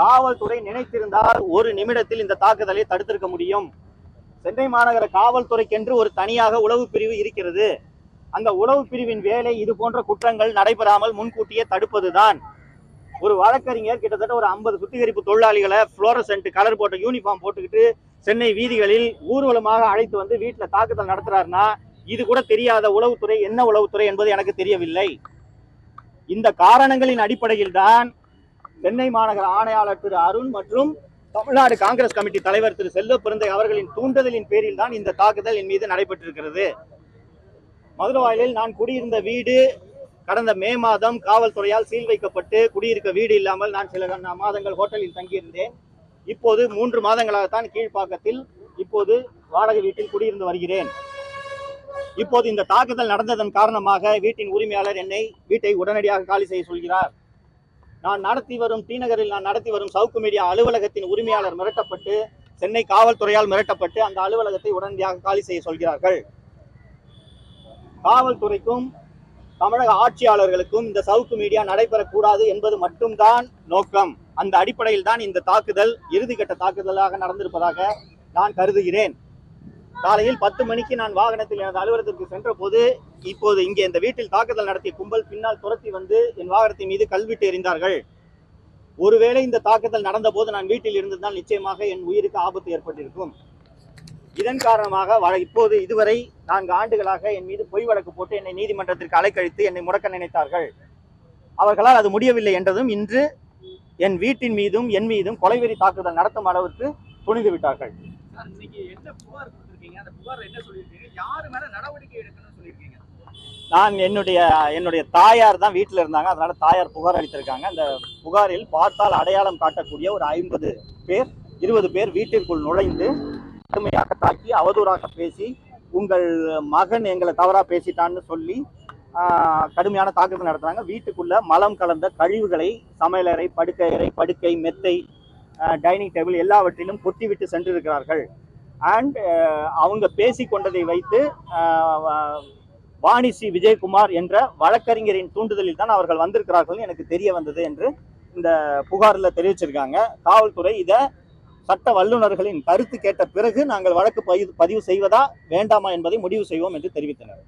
காவல்துறை நினைத்திருந்தால் ஒரு நிமிடத்தில் இந்த தாக்குதலை தடுத்திருக்க முடியும். சென்னை மாநகர காவல்துறைக்கென்று ஒரு தனியாக உளவு பிரிவு இருக்கிறது. அந்த உளவு பிரிவின் வேலை இது போன்ற குற்றங்கள் நடைபெறாமல் முன்கூட்டியே தடுப்பதுதான். ஒரு வழக்கறிஞர் கிட்டத்தட்ட ஒரு ஐம்பது சுத்திகரிப்பு தொழிலாளிகளை புளோரசென்ட் கலர் போட்ட யூனிஃபார்ம் போட்டுக்கிட்டு சென்னை வீதிகளில் ஊர்வலமாக அழைத்து வந்து வீட்டில் தாக்குதல் நடத்துறாருன்னா இது கூட தெரியாத உளவுத்துறை என்ன உளவுத்துறை என்பது எனக்கு தெரியவில்லை. இந்த காரணங்களின் அடிப்படையில் தான் சென்னை மாநகர ஆணையாளர் திரு அருண் மற்றும் தமிழ்நாடு காங்கிரஸ் கமிட்டி தலைவர் திரு செல்வ பிறந்தை அவர்களின் தூண்டுதலின் பேரில் தான் இந்த தாக்குதல் என் மீது நடைபெற்றிருக்கிறது. மதுரவாயலில் நான் குடியிருந்த வீடு கடந்த மே மாதம் காவல்துறையால் சீல் வைக்கப்பட்டு குடியிருக்க வீடு இல்லாமல் நான் சில மாதங்கள் ஹோட்டலில் தங்கியிருந்தேன். இப்போது மூன்று மாதங்களாகத்தான் கீழ்ப்பாக்கத்தில் இப்போது வாடகை வீட்டில் குடியிருந்து வருகிறேன். இப்போது இந்த தாக்குதல் நடந்ததன் காரணமாக வீட்டின் உரிமையாளர் என்னை வீட்டை உடனடியாக காலி செய்ய சொல்கிறார். நான் நடத்தி வரும் டி நகரில் நான் நடத்தி வரும் சவுக்கு மீடியா அலுவலகத்தின் உரிமையாளர் மிரட்டப்பட்டு சென்னை காவல்துறையால் மிரட்டப்பட்டு அந்த அலுவலகத்தை உடனடியாக காலி செய்ய சொல்கிறார்கள். காவல்துறைக்கும் தமிழக ஆட்சியாளர்களுக்கும் இந்த சவுக்கு மீடியா நடைபெறக்கூடாது என்பது மட்டும்தான் நோக்கம். அந்த அடிப்படையில் தான் இந்த தாக்குதல் இறுதிக்கட்ட தாக்குதலாக நடந்திருப்பதாக நான் கருதுகிறேன். காலையில் பத்து மணிக்கு நான் வாகனத்தில் எனது அலுவலகத்திற்கு சென்ற போது இப்போது இங்கே இந்த வீட்டில் தாக்குதல் நடத்திய கும்பல் பின்னால் துரத்தி வந்து என் வாகனத்தின் மீது கல்விட்டு எறிந்தார்கள். ஒருவேளை இந்த தாக்குதல் நடந்த போது நான் வீட்டில் இருந்திருந்தால் நிச்சயமாக என் உயிருக்கு ஆபத்து ஏற்பட்டிருக்கும். இதன் காரணமாக இப்போது இதுவரை நான்கு ஆண்டுகளாக என் மீது பொய் வழக்கு போட்டு என்னை நீதிமன்றத்திற்கு அலைக்கழித்து என்னை முடக்க நினைத்தார்கள். அவர்களால் அது முடியவில்லை என்றதும் இன்று என் வீட்டின் மீதும் என் மீதும் கொலைவெறி தாக்குதல் நடத்தும் அளவுக்கு துணிந்து விட்டார்கள். என்ன புகார் கொடுத்திருக்கீங்க? அந்த புகார் என்ன சொல்லியிருக்கீங்க? யாரு மேல நடவடிக்கை எடுக்கணும்னு சொல்லியிருக்கீங்க? நான் என்னுடைய என்னுடைய தாயார் தான் வீட்டில் இருந்தாங்க. அதனால தாயார் புகார் அளித்திருக்காங்க. அந்த புகாரில் பார்த்தால் அடையாளம் காட்டக்கூடிய ஒரு ஐம்பது பேர் இருபது பேர் வீட்டிற்குள் நுழைந்து கடுமையாக தாக்கி அவதூறாக பேசி உங்கள் மகன் எங்களை தவறாக பேசிட்டான்னு சொல்லி கடுமையான தாக்குதல் நடத்துறாங்க. வீட்டுக்குள்ள மலம் கலந்த கழிவுகளை சமையலறை படுக்கையறை படுக்கை மெத்தை டைனிங் டேபிள் எல்லாவற்றிலும் கொட்டிவிட்டு சென்றிருக்கிறார்கள். அண்ட் அவங்க பேசி கொண்டதை வைத்து வாணி சி விஜயகுமார் என்ற வழக்கறிஞரின் தூண்டுதலில் தான் அவர்கள் வந்திருக்கிறார்கள் எனக்கு தெரிய வந்தது என்று இந்த புகாரில் தெரிவிச்சிருக்காங்க. காவல்துறை இதை சட்ட வல்லுநர்களின் கருத்து கேட்ட பிறகு நாங்கள் வழக்கு பதிவு பதிவு செய்வதா வேண்டாமா என்பதை முடிவு செய்வோம் என்று தெரிவித்தனர்.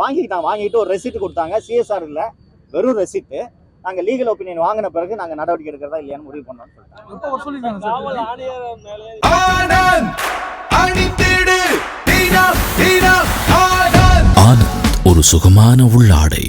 வாங்கிட்டாங்க வாங்கிட்டு ஒரு ரெசிப்ட் கொடுத்தாங்க. சிஎஸ்ஆர் இல்லை. வெறும் ரெசிப்ட் நாங்கள் லீகல் ஒப்பீனியன் வாங்கின பிறகு நாங்கள் நடவடிக்கை எடுக்கிறதா இல்லையான்னு முடிவு பண்ணோம்னு சொல்லிட்டாங்க. சுகமான உள்ளாடை.